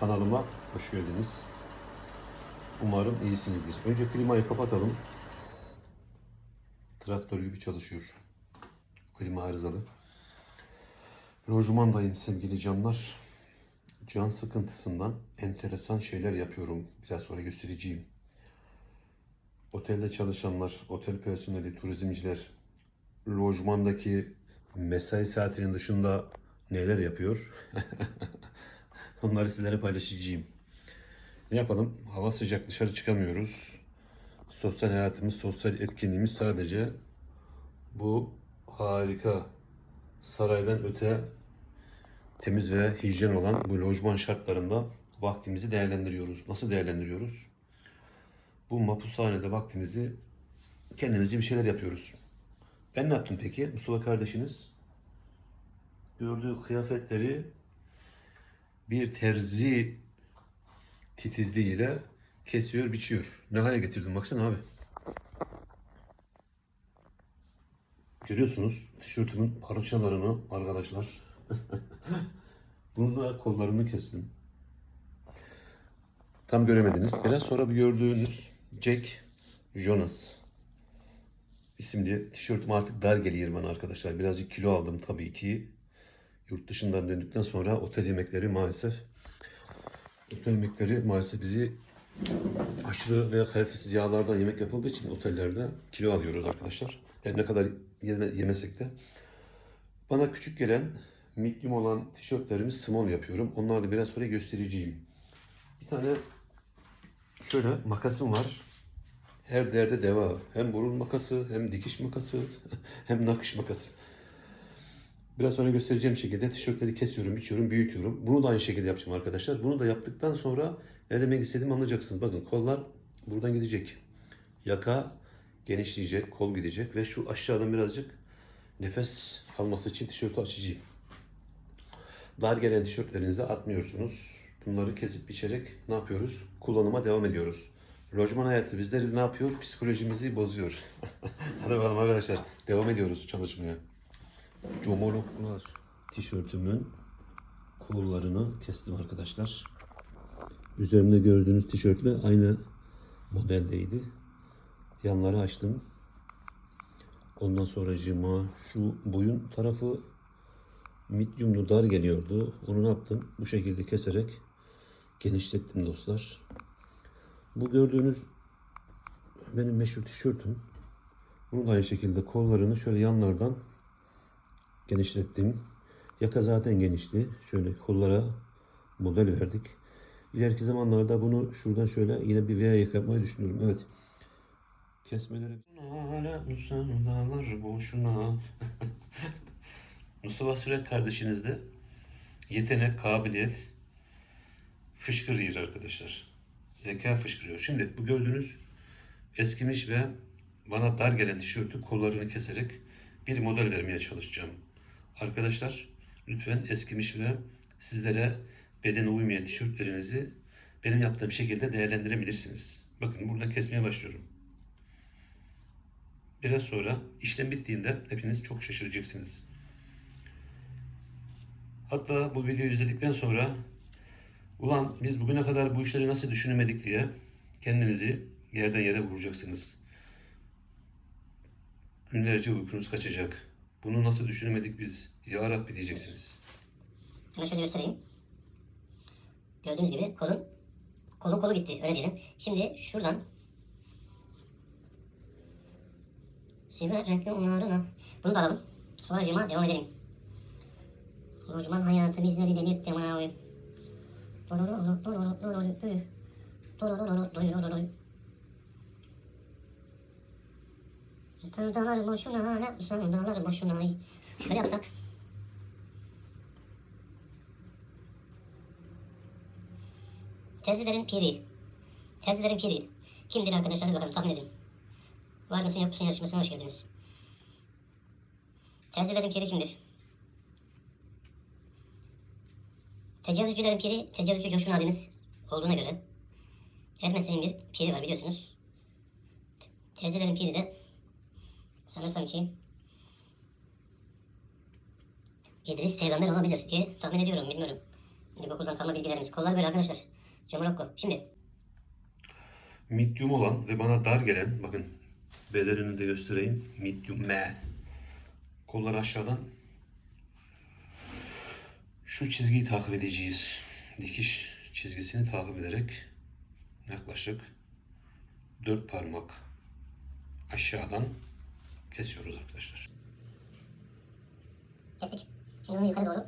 Kanalıma hoş geldiniz. Umarım iyisinizdir. Önce klimayı kapatalım. Traktör gibi çalışıyor. Klima arızalı. Lojmandayım sevgili canlar. Can sıkıntısından enteresan şeyler yapıyorum. Biraz sonra göstereceğim. Otelde çalışanlar, otel personeli, turizmciler, lojmandaki mesai saatinin dışında neler yapıyor? Onları sizlere paylaşacağım. Ne yapalım? Hava sıcak dışarı çıkamıyoruz. Sosyal hayatımız, sosyal etkinliğimiz sadece bu harika saraydan öte temiz ve hijyen olan bu lojman şartlarında vaktimizi değerlendiriyoruz. Nasıl değerlendiriyoruz? Bu mapushanede vaktimizi kendimizce bir şeyler yapıyoruz. Ben ne yaptım peki? Mustafa kardeşiniz gördüğü kıyafetleri bir terzi titizliğiyle kesiyor, biçiyor. Ne hale getirdim baksana abi. Görüyorsunuz tişörtümün parçalarını arkadaşlar. Bunu da kollarını kestim. Tam göremediniz. Biraz sonra bir gördüğünüz Jack Jonas isimli tişörtüm artık dar geliyor bana arkadaşlar. Birazcık kilo aldım tabii ki. Yurt dışından döndükten sonra otel yemekleri maalesef otel yemekleri maalesef bizi aşırı veya kalitesiz yağlardan yemek yapıldığı için otellerde kilo alıyoruz arkadaşlar. Her ne kadar yeme, yemesek de. Bana küçük gelen medium olan tişörtlerimi small yapıyorum. Onları da biraz sonra göstereceğim. Bir tane şöyle makasım var. Her derde deva. Hem burun makası, hem dikiş makası, hem nakış makası. Biraz sonra göstereceğim şekilde tişörtleri kesiyorum, biçiyorum, büyütüyorum. Bunu da aynı şekilde yapacağım arkadaşlar. Bunu da yaptıktan sonra ne demek istediğimi anlayacaksınız. Bakın kollar buradan gidecek. Yaka genişleyecek, kol gidecek ve şu aşağıdan birazcık nefes alması için tişörtü açacağım. Dar gelen tişörtlerinizi atmıyorsunuz. Bunları kesip biçerek ne yapıyoruz? Kullanıma devam ediyoruz. Lojman hayatı bizleri ne yapıyor? Psikolojimizi bozuyor. Hadi bakalım arkadaşlar. Devam ediyoruz çalışmaya. Comoluklar. Tişörtümün kollarını kestim arkadaşlar. Üzerimde gördüğünüz tişörtle aynı modeldeydi. Yanları açtım. Ondan sonra cima şu boyun tarafı mediumlu dar geliyordu. Onu ne yaptım? Bu şekilde keserek genişlettim dostlar. Bu gördüğünüz benim meşhur tişörtüm. Bunu da aynı şekilde kollarını şöyle yanlardan genişlettim. Yaka zaten genişti. Şöyle kollara model verdik. İleriki zamanlarda bunu şuradan şöyle yine bir V yaka yapmayı düşünüyorum. Evet. Kesmeleri... Dağlar boşuna. Mustafa Süre kardeşiniz de yetenek, kabiliyet fışkırıyor arkadaşlar. Zeka fışkırıyor. Şimdi bu gördüğünüz eskimiş ve bana dar gelen tişörtü kollarını keserek bir model vermeye çalışacağım. Arkadaşlar lütfen eskimiş ve sizlere bedene uymayan tişörtlerinizi benim yaptığım şekilde değerlendirebilirsiniz. Bakın buradan kesmeye başlıyorum. Biraz sonra işlem bittiğinde hepiniz çok şaşıracaksınız. Hatta bu videoyu izledikten sonra ulan biz bugüne kadar bu işleri nasıl düşünemedik diye kendinizi yerden yere vuracaksınız. Günlerce uykunuz kaçacak. Bunu nasıl düşünemedik biz? Ya Rabbi diyeceksiniz. Hemen şöyle göstereyim. Gördüğünüz gibi kolun kolun kolu gitti öyle diyelim. Şimdi şuradan Siver renkli onlarına bunu da alalım. Sonra cima devam edelim. Lojman hayatı bizleri delirtti bana oyun. Sevdalar boşuna hala sevdalar boşuna. Şöyle yapsak. Terzilerin piri. Terzilerin piri. Kimdir arkadaşlar? Hadi bakalım tahmin edin. Var mısın yok musun yarışmasına hoş geldiniz. Terzilerin piri kimdir? Tecavüzcülerin piri, tecavüzcü Coşkun abimiz olduğuna göre her bir piri var biliyorsunuz. Terzilerin piri de sanırsam ki İdris peygamber olabilir diye tahmin ediyorum bilmiyorum. İlkokuldan kalma bilgilerimiz. Kollar böyle arkadaşlar. Jomorokko. Şimdi Medium olan ve bana dar gelen, bakın bedenini de göstereyim. Medium M. Kolları aşağıdan şu çizgiyi takip edeceğiz. Dikiş çizgisini takip ederek yaklaşık 4 parmak aşağıdan kesiyoruz arkadaşlar. kestik. Şimdi bunu yukarı doğru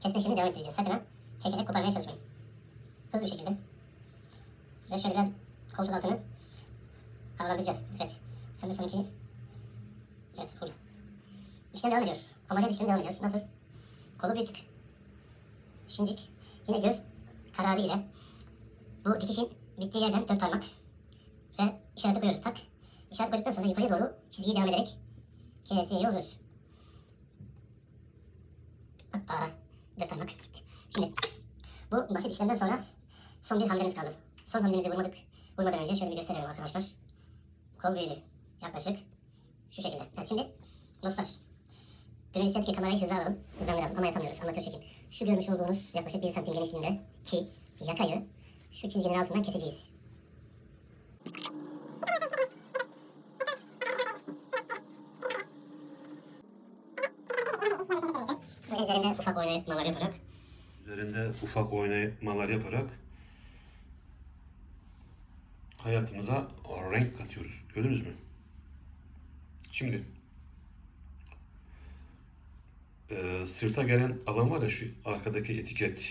kesme işlemini devam ettireceğiz. Sakın ha çekerek koparmaya çalışmayın. Hızlı bir şekilde. Ve şöyle biraz koltuk altını havalandıracağız. Evet. Sanırsam ki Evet oldu. İşlem devam ediyor. Ameliyat işlemi devam ediyor. Nasıl? Kolu büyüttük. Şimdilik yine göz kararı ile bu dikişin bittiği yerden dört parmak ve işareti koyuyoruz. Tak. İşaret koyduktan sonra yukarıya doğru çizgiyi devam ederek kesiyoruz. Hoppa. Dört parmak. Şimdi bu basit işlemden sonra son bir hamlemiz kaldı. Son hamlemizi vurmadık. Vurmadan önce şöyle bir gösterelim arkadaşlar. Kol büyüdü. Yaklaşık şu şekilde. Evet şimdi dostlar. Gönül istedik ki kamerayı hızlı alalım. Hızlandıralım ama yapamıyoruz. Amatör çekim. Şu görmüş olduğunuz yaklaşık 1 santim genişliğinde ki yakayı şu çizginin altından keseceğiz. Ve üzerinde ufak oynamalar yaparak Üzerinde ufak oynamalar yaparak hayatımıza renk katıyoruz. Gördünüz mü? Şimdi e, sırta gelen alan var ya şu arkadaki etiket.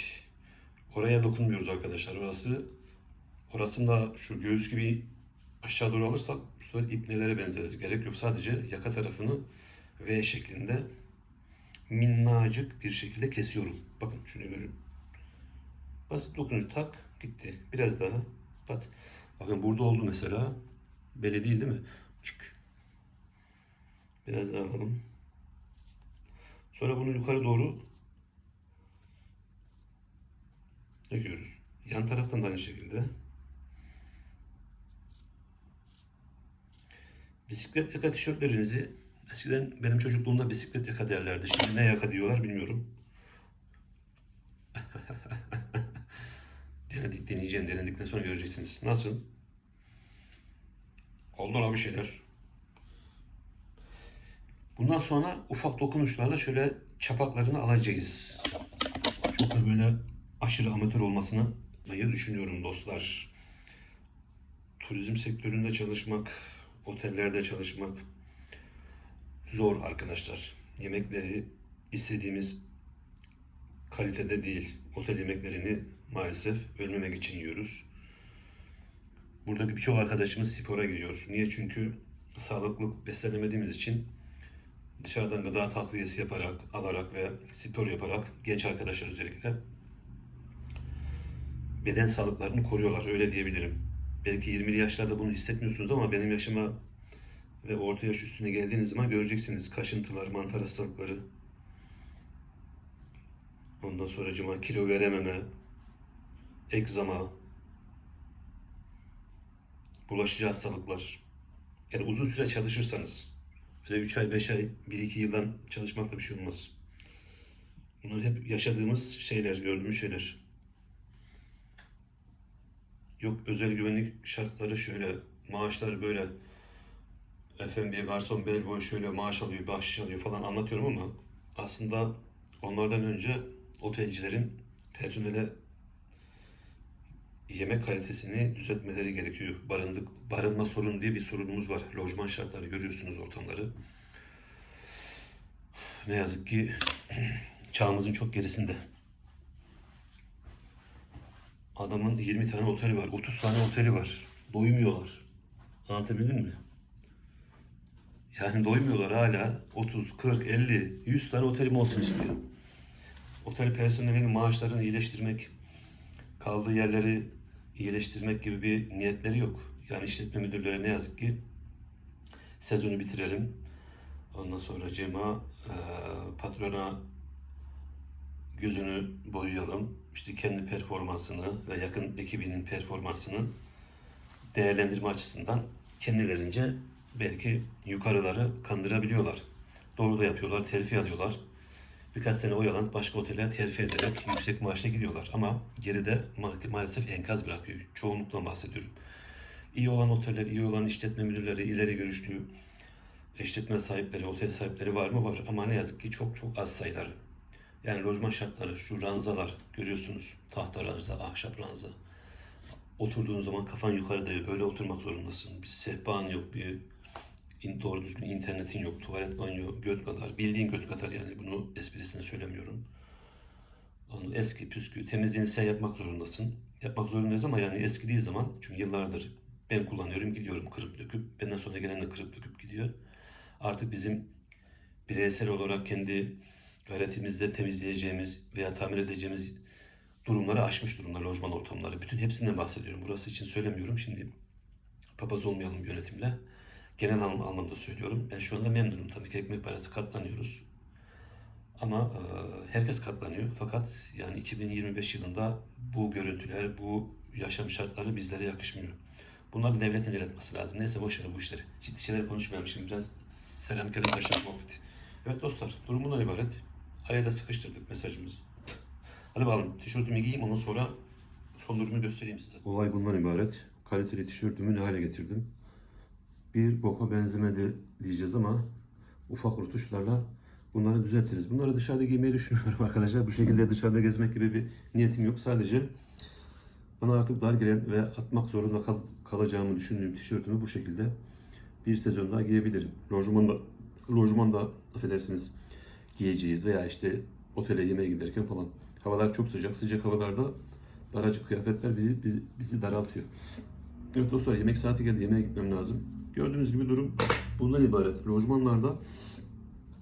Oraya dokunmuyoruz arkadaşlar. Orası orasında şu göğüs gibi aşağı doğru alırsak bu sefer ipnelere benzeriz. Gerek yok. Sadece yaka tarafını V şeklinde minnacık bir şekilde kesiyorum. Bakın şunu görün. Basit dokunuş tak gitti. Biraz daha bat. Bakın burada oldu mesela. Böyle değil değil mi? Çık. Biraz daha alalım. Sonra bunu yukarı doğru döküyoruz. Yan taraftan da aynı şekilde. Bisiklet yaka tişörtlerinizi eskiden benim çocukluğumda bisiklet yaka derlerdi. Şimdi ne yaka diyorlar bilmiyorum. Denedik, deneyeceğim. Denedikten sonra göreceksiniz. Nasıl? Oldu lan bir şeyler. Bundan sonra ufak dokunuşlarla şöyle çapaklarını alacağız. Çok da böyle aşırı amatör olmasını düşünüyorum dostlar. Turizm sektöründe çalışmak, otellerde çalışmak zor arkadaşlar. Yemekleri istediğimiz kalitede değil. Otel yemeklerini maalesef ölmemek için yiyoruz. Buradaki birçok arkadaşımız spora gidiyor. Niye? Çünkü sağlıklı beslenemediğimiz için dışarıdan gıda takviyesi yaparak, alarak ve spor yaparak genç arkadaşlar özellikle beden sağlıklarını koruyorlar. Öyle diyebilirim. Belki 20'li yaşlarda bunu hissetmiyorsunuz ama benim yaşıma ve orta yaş üstüne geldiğiniz zaman göreceksiniz kaşıntılar, mantar hastalıkları. Ondan sonra kilo verememe, egzama, bulaşıcı hastalıklar. Yani uzun süre çalışırsanız, böyle 3 ay, 5 ay, 1-2 yıldan çalışmakla bir şey olmaz. Bunlar hep yaşadığımız şeyler, gördüğümüz şeyler. Yok özel güvenlik şartları şöyle, maaşlar böyle, F&B, garson, bellboy şöyle maaş alıyor, bahşiş alıyor falan anlatıyorum ama aslında onlardan önce otelcilerin personele yemek kalitesini düzeltmeleri gerekiyor. Barındık, barınma sorunu diye bir sorunumuz var. Lojman şartları görüyorsunuz ortamları. Ne yazık ki çağımızın çok gerisinde. Adamın 20 tane oteli var, 30 tane oteli var. Doymuyorlar. Anlatabildim mi? Yani doymuyorlar hala 30, 40, 50, 100 tane otelim olsun istiyor. Otel personelinin maaşlarını iyileştirmek, kaldığı yerleri iyileştirmek gibi bir niyetleri yok. Yani işletme müdürleri ne yazık ki sezonu bitirelim. Ondan sonra cema e, patrona gözünü boyayalım. İşte kendi performansını ve yakın ekibinin performansını değerlendirme açısından kendilerince belki yukarıları kandırabiliyorlar. Doğru da yapıyorlar, terfi alıyorlar. birkaç sene oyalanıp başka otele terfi ederek yüksek maaşla gidiyorlar. Ama geride ma- maalesef enkaz bırakıyor. Çoğunlukla bahsediyorum. İyi olan oteller, iyi olan işletme müdürleri, ileri görüşlü işletme sahipleri, otel sahipleri var mı? Var. Ama ne yazık ki çok çok az sayıları. Yani lojman şartları, şu ranzalar görüyorsunuz. Tahta ranza, ahşap ranza. Oturduğun zaman kafan yukarıda öyle oturmak zorundasın. Bir sehpan yok, bir doğru düzgün internetin yok, tuvalet banyo göt kadar. Bildiğin göt kadar yani bunu esprisine söylemiyorum. Onu eski püskü temizliğini sen yapmak zorundasın. Yapmak zorundayız ama yani eskidiği zaman çünkü yıllardır ben kullanıyorum gidiyorum kırıp döküp benden sonra gelen de kırıp döküp gidiyor. Artık bizim bireysel olarak kendi gayretimizle temizleyeceğimiz veya tamir edeceğimiz durumları aşmış durumda lojman ortamları. Bütün hepsinden bahsediyorum. Burası için söylemiyorum. Şimdi papaz olmayalım yönetimle. Genel anlam- anlamda söylüyorum. Ben şu anda memnunum. Tabii ki ekmek parası katlanıyoruz. Ama e, herkes katlanıyor. Fakat yani 2025 yılında bu görüntüler, bu yaşam şartları bizlere yakışmıyor. Bunları devletin iletmesi lazım. Neyse boş bu işleri. Ciddi şeyler konuşmayalım şimdi biraz selam kelim taşıma muhabbeti. Evet dostlar durum ibaret. Araya da sıkıştırdık mesajımızı. Hadi bakalım tişörtümü giyeyim ondan sonra son durumu göstereyim size. Olay bundan ibaret. Kaliteli tişörtümü ne hale getirdim. Bir boka benzemedi diyeceğiz ama ufak rutuşlarla bunları düzeltiriz. Bunları dışarıda giymeyi düşünmüyorum arkadaşlar. Bu şekilde dışarıda gezmek gibi bir niyetim yok. Sadece bana artık dar gelen ve atmak zorunda kal- kalacağımı düşündüğüm tişörtümü bu şekilde bir sezon daha giyebilirim. Lojmanda, lojmanda affedersiniz giyeceğiz veya işte otele yemeğe giderken falan. Havalar çok sıcak. Sıcak havalarda daracık kıyafetler bizi, bizi, bizi daraltıyor. Evet dostlar yemek saati geldi. Yemeğe gitmem lazım. Gördüğünüz gibi durum bundan ibaret. Lojmanlarda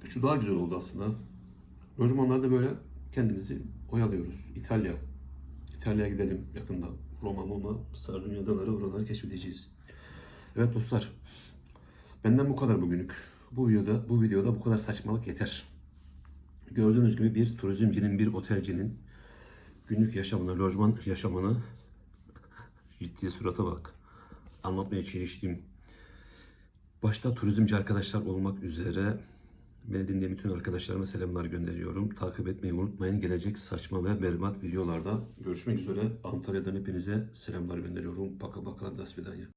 şu daha güzel oldu aslında. Lojmanlarda böyle kendimizi oyalıyoruz. İtalya. İtalya'ya gidelim yakında. Roma, Roma, Sardunya adaları oraları keşfedeceğiz. Evet dostlar. Benden bu kadar bugünlük. Bu videoda bu videoda bu kadar saçmalık yeter. Gördüğünüz gibi bir turizmcinin, bir otelcinin günlük yaşamını, lojman yaşamını ciddi surata bak. Anlatmaya çalıştım. Başta turizmci arkadaşlar olmak üzere beni dinleyen bütün arkadaşlarıma selamlar gönderiyorum. Takip etmeyi unutmayın. Gelecek saçma ve berbat videolarda görüşmek üzere. Antalya'dan hepinize selamlar gönderiyorum. Paka paka, das vidanya.